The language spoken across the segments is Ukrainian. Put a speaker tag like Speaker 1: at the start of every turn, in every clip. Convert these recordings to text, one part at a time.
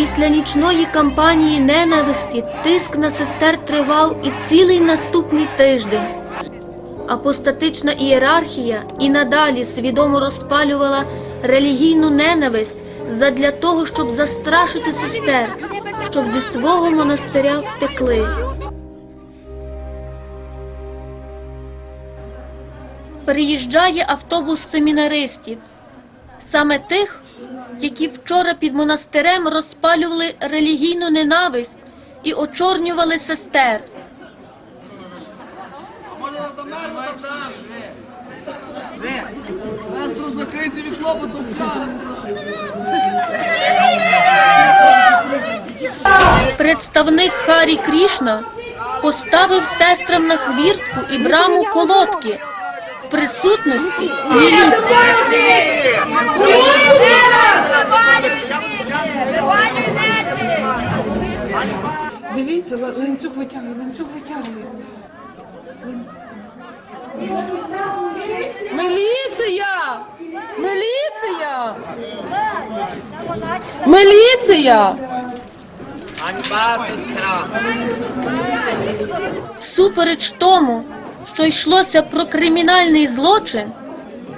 Speaker 1: Після нічної кампанії ненависті тиск на сестер тривав і цілий наступний тиждень. Апостатична ієрархія і надалі свідомо розпалювала релігійну ненависть задля того, щоб застрашити сестер, щоб зі свого монастиря втекли. Приїжджає автобус семінаристів, саме тих, які вчора під монастирем розпалювали релігійну ненависть і очорнювали сестер.
Speaker 2: Сестру закрити від клопоту.
Speaker 1: Представник Харі Крішна поставив сестрам на хвіртку і браму колодки присутності міліції.
Speaker 2: Дивіться, ла- ланцюг витягує, ланцюг витягує. Міліція! Міліція! Міліція!
Speaker 3: Ганьба, сестра!
Speaker 1: Всупереч тому, що йшлося про кримінальний злочин,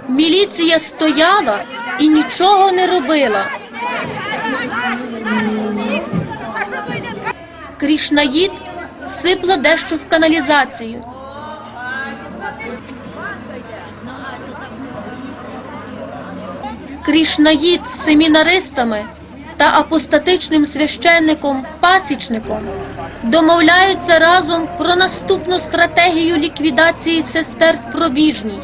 Speaker 1: міліція стояла і нічого не робила. Крішнаїд сипла дещо в каналізацію. Крішнаїд з семінаристами та апостатичним священником пасічником домовляються разом про наступну стратегію ліквідації сестер в пробіжній.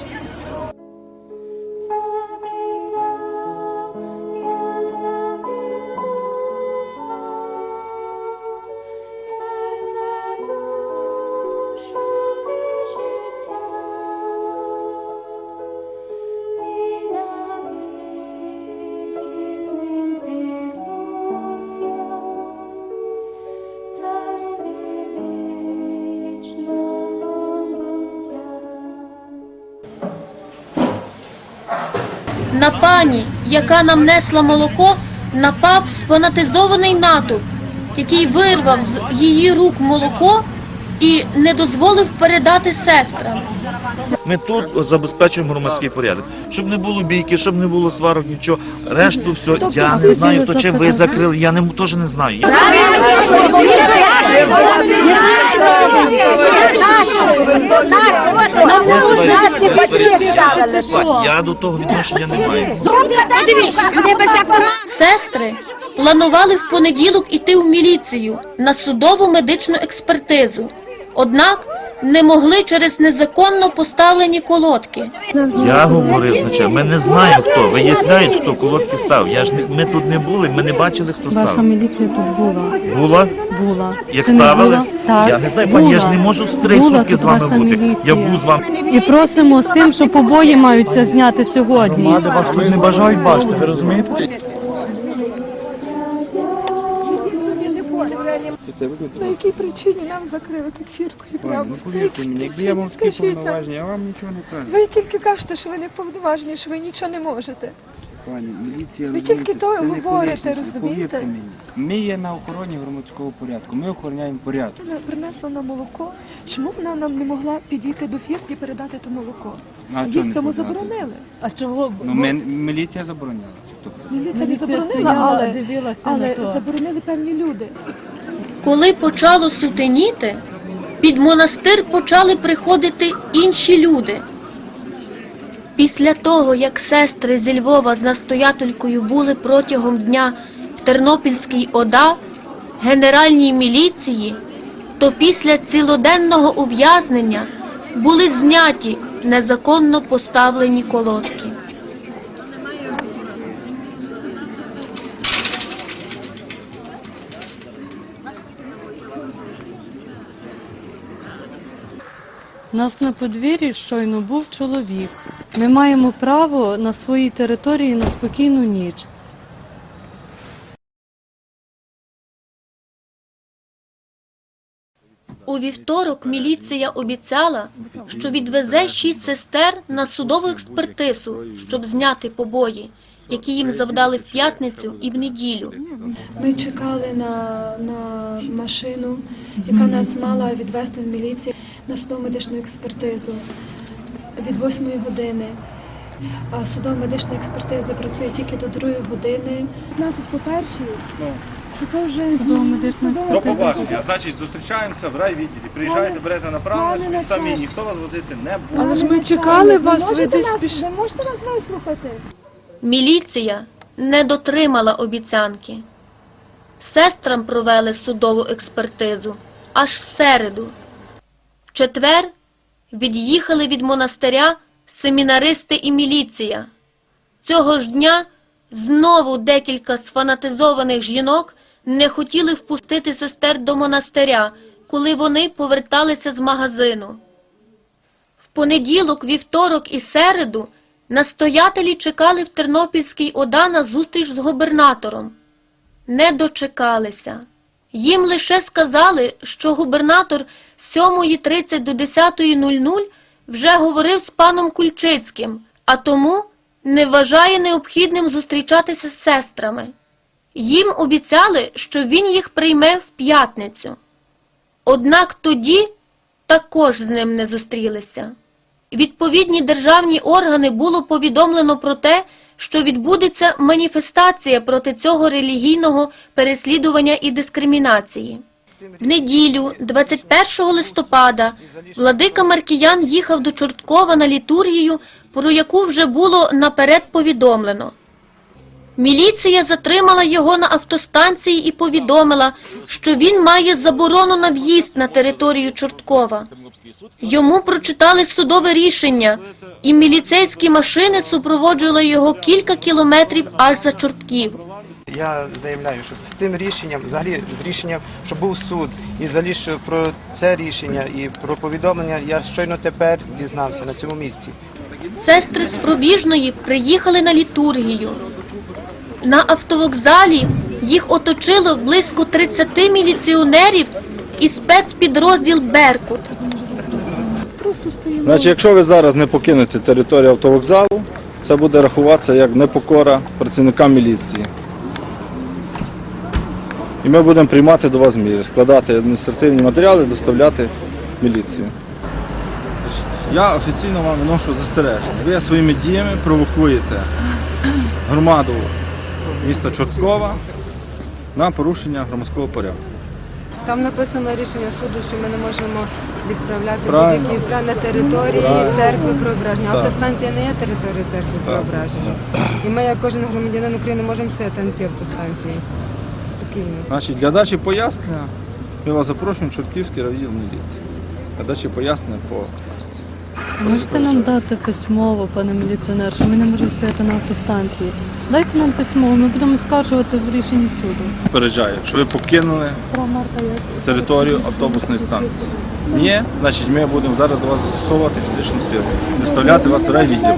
Speaker 1: На пані, яка нам несла молоко, напав сфанатизований натовп, який вирвав з її рук молоко і не дозволив передати сестрам.
Speaker 4: Ми тут забезпечуємо громадський порядок, щоб не було бійки, щоб не було сварок, нічого. Решту все я не знаю, то чи ви закрили. Я не теж не знаю. Я, я до того відношення не маю.
Speaker 1: Сестри планували в понеділок іти в міліцію на судову медичну експертизу. Однак не могли через незаконно поставлені колодки.
Speaker 4: Я говорив спочатку, ми не знаємо хто. Виясняють, хто колодки став. Я ж не ми тут не були, ми не бачили, хто
Speaker 5: Ваша
Speaker 4: став.
Speaker 5: міліція тут була.
Speaker 4: Була?
Speaker 5: Була.
Speaker 4: Як
Speaker 5: Чи не
Speaker 4: ставили?
Speaker 5: була? Так.
Speaker 4: Я не знаю, пані, я ж не можу з три
Speaker 5: Була
Speaker 4: сутки
Speaker 5: тут
Speaker 4: з вами бути.
Speaker 5: міліція.
Speaker 4: Я був з вами.
Speaker 5: І просимо з тим, що побої маються зняти сьогодні.
Speaker 6: Громади вас тут не бажають бачити, ви розумієте?
Speaker 7: На якій причині нам закрили тут фіртку і браму?
Speaker 8: ну повірте мені, якби я вам такі повноваження, я вам нічого не кажу.
Speaker 7: Ви тільки кажете, що ви не повноважені, що ви нічого не можете.
Speaker 8: Пані, міліція
Speaker 7: Ви тільки то говорите, розумієте?
Speaker 8: Мені. Ми є на охороні громадського порядку, ми охороняємо порядок.
Speaker 7: Вона принесла нам молоко. Чому вона нам не могла підійти до фіртки і передати то молоко?
Speaker 8: А
Speaker 7: Їй в цьому
Speaker 8: подати?
Speaker 7: заборонили.
Speaker 5: А чого?
Speaker 8: Ну, ми, міліція забороняла.
Speaker 7: Міліція не заборонила,
Speaker 5: стояла,
Speaker 7: але,
Speaker 5: дивилася
Speaker 7: але заборонили певні люди.
Speaker 1: Коли почало сутеніти, під монастир почали приходити інші люди. Після того, як сестри зі Львова з настоятелькою були протягом дня в Тернопільській ОДА, генеральній міліції, то після цілоденного ув'язнення були зняті незаконно поставлені колодки.
Speaker 5: У нас на подвір'ї щойно був чоловік. Ми маємо право на своїй території на спокійну ніч.
Speaker 1: У вівторок міліція обіцяла, що відвезе шість сестер на судову експертизу, щоб зняти побої, які їм завдали в п'ятницю і в неділю.
Speaker 7: Ми чекали на, на машину, яка нас мала відвести з міліції на судово-медичну експертизу від 8 години. А судово-медична експертиза працює тільки до 2 години. 15 по першій. Що то вже
Speaker 5: Судово-медична
Speaker 9: До побачення. Значить, зустрічаємося в райвідділі. Приїжджаєте, берете направлення собі самі, ніхто вас возити не буде.
Speaker 2: Але ж ми чекали вас, ви десь пішли.
Speaker 7: Ви можете нас вислухати?
Speaker 1: Міліція не дотримала обіцянки. Сестрам провели судову експертизу аж в середу. В четвер від'їхали від монастиря семінаристи і міліція. Цього ж дня знову декілька сфанатизованих жінок не хотіли впустити сестер до монастиря, коли вони поверталися з магазину. В понеділок, вівторок і середу настоятелі чекали в Тернопільській ОДА на зустріч з губернатором. Не дочекалися. Їм лише сказали, що губернатор з 7.30 до 10.00 вже говорив з паном Кульчицьким, а тому не вважає необхідним зустрічатися з сестрами. Їм обіцяли, що він їх прийме в п'ятницю. Однак тоді також з ним не зустрілися. Відповідні державні органи було повідомлено про те, що відбудеться маніфестація проти цього релігійного переслідування і дискримінації. В неділю, 21 листопада, владика Маркіян їхав до Чорткова на літургію, про яку вже було наперед повідомлено. Міліція затримала його на автостанції і повідомила, що він має заборону на в'їзд на територію Чорткова. Йому прочитали судове рішення, і міліцейські машини супроводжували його кілька кілометрів аж за Чортків.
Speaker 8: Я заявляю, що з цим рішенням, взагалі з рішенням, що був суд, і взагалі що про це рішення і про повідомлення я щойно тепер дізнався на цьому місці.
Speaker 1: Сестри з пробіжної приїхали на літургію. На автовокзалі їх оточило близько 30 міліціонерів і спецпідрозділ Беркут.
Speaker 10: Значить, якщо ви зараз не покинете територію автовокзалу, це буде рахуватися як непокора працівникам міліції. І ми будемо приймати до вас міри, складати адміністративні матеріали, доставляти в міліцію. Я офіційно вам виношу застереження. Ви своїми діями провокуєте громаду міста Чорткова на порушення громадського порядку.
Speaker 11: Там написано рішення суду, що ми не можемо відправляти будь-які відправ на території
Speaker 10: Правильно.
Speaker 11: церкви Преображення. Автостанція не є територією церкви Преображення. І ми, як кожен громадянин України, можемо стояти на цій автостанції. Спокійно.
Speaker 10: Значить, для дачі пояснення ми вас запрошуємо в Чортківський район міліції. Для дачі пояснення по.
Speaker 5: Можете нам дати письмово, пане міліціонер, що ми не можемо стояти на автостанції. Дайте нам письмово, ми будемо скаржувати в рішенні суду.
Speaker 10: Попереджаю, що ви покинули територію автобусної станції. Ні, значить ми будемо зараз до вас застосовувати фізичну силу, доставляти вас в райвідділ.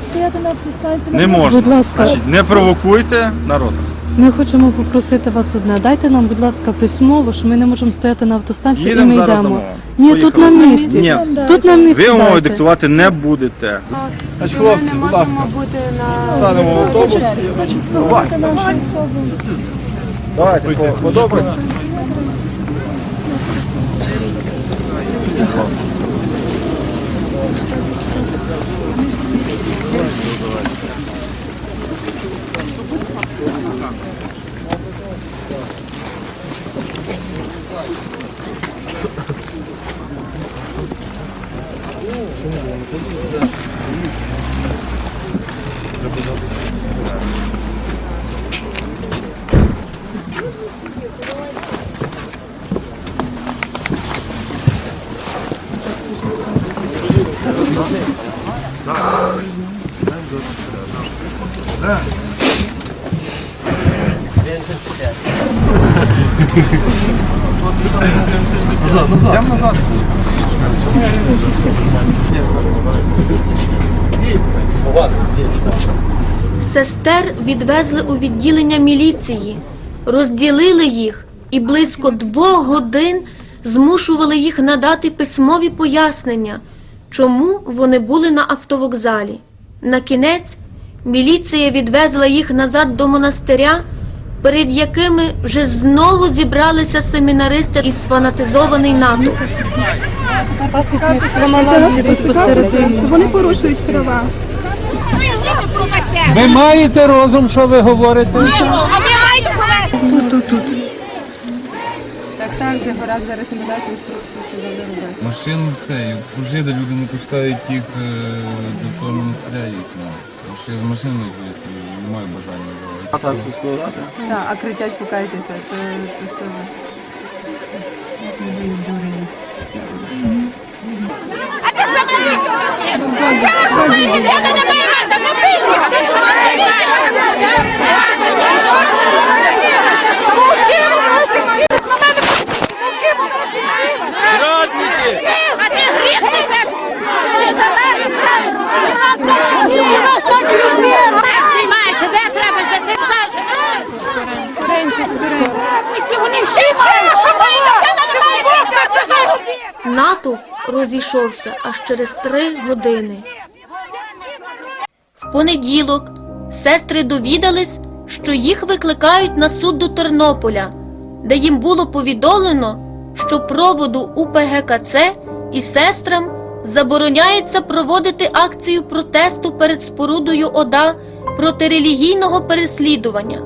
Speaker 10: Не можна. Значить, не провокуйте народ.
Speaker 5: Ми хочемо попросити вас одне. Дайте нам, будь ласка, письмово, що ми не можемо стояти на автостанції і ми
Speaker 10: зараз
Speaker 5: йдемо.
Speaker 10: дамо.
Speaker 5: Ні, тут на місці.
Speaker 10: Ні.
Speaker 5: Тут на місці.
Speaker 10: Ви умови
Speaker 5: дайте.
Speaker 10: диктувати не будете. Значить, хлопці, будь ласка,
Speaker 11: бути на
Speaker 10: садимо в автобус.
Speaker 7: Хочу сказати нашу особу.
Speaker 10: Давайте, по- подобається.
Speaker 1: Сестер відвезли у відділення міліції, розділили їх і близько двох годин змушували їх надати письмові пояснення, чому вони були на автовокзалі. На кінець міліція відвезла їх назад до монастиря, перед якими вже знову зібралися семінаристи і сфанатизований натовп.
Speaker 7: Вони порушують права.
Speaker 6: Ви маєте розум, що ви говорите?
Speaker 11: Так, так, де гаразд зараз не інструкцію, що треба робити.
Speaker 10: Машину це, вже де люди не пускають їх е, до того монастиря їхнього. Ще машину якоїсь немає бажання.
Speaker 11: А Так, а кричать, покайтеся, це, це що ви?
Speaker 12: Тебе треба затикати. Вони всі це, що мої таке.
Speaker 1: Натовп розійшовся аж через три години. В понеділок сестри довідались, що їх викликають на суд до Тернополя, де їм було повідомлено, що проводу УПГКЦ і сестрам забороняється проводити акцію протесту перед спорудою ОДА проти релігійного переслідування.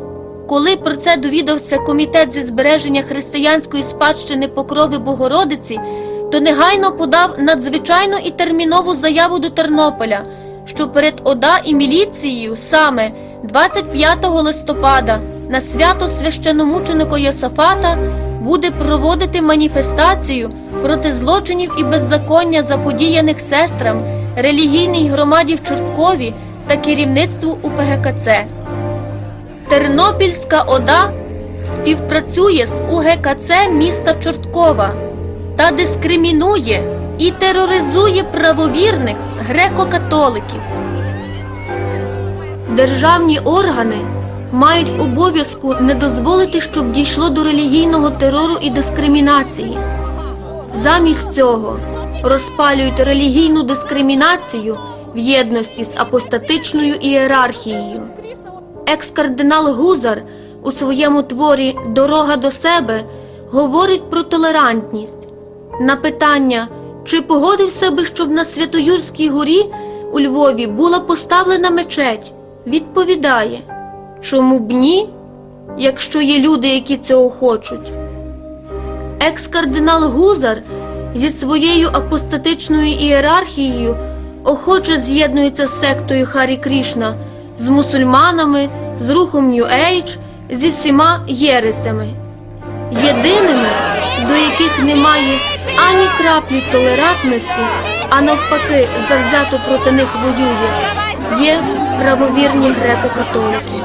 Speaker 1: Коли про це довідався комітет зі збереження християнської спадщини Покрови Богородиці, то негайно подав надзвичайну і термінову заяву до Тернополя, що перед ОДА і міліцією саме 25 листопада на свято священомученика Йосафата буде проводити маніфестацію проти злочинів і беззаконня заподіяних сестрам, релігійній громаді в Чорткові та керівництву УПГКЦ. Тернопільська ОДА співпрацює з УГКЦ міста Чорткова та дискримінує і тероризує правовірних греко-католиків. Державні органи мають обов'язку не дозволити, щоб дійшло до релігійного терору і дискримінації. Замість цього розпалюють релігійну дискримінацію в єдності з апостатичною ієрархією. Екс-кардинал Гузар у своєму творі Дорога до себе говорить про толерантність. На питання, чи погодився би, щоб на Святоюрській горі у Львові була поставлена мечеть, відповідає, чому б ні, якщо є люди, які цього хочуть. Екс-кардинал Гузар зі своєю апостатичною ієрархією охоче з'єднується з сектою Харі Крішна, з мусульманами, з рухом Age, зі всіма єресями. Єдиними, до яких немає ані краплі толерантності, а навпаки, завзято проти них воює, є правовірні греко-католики.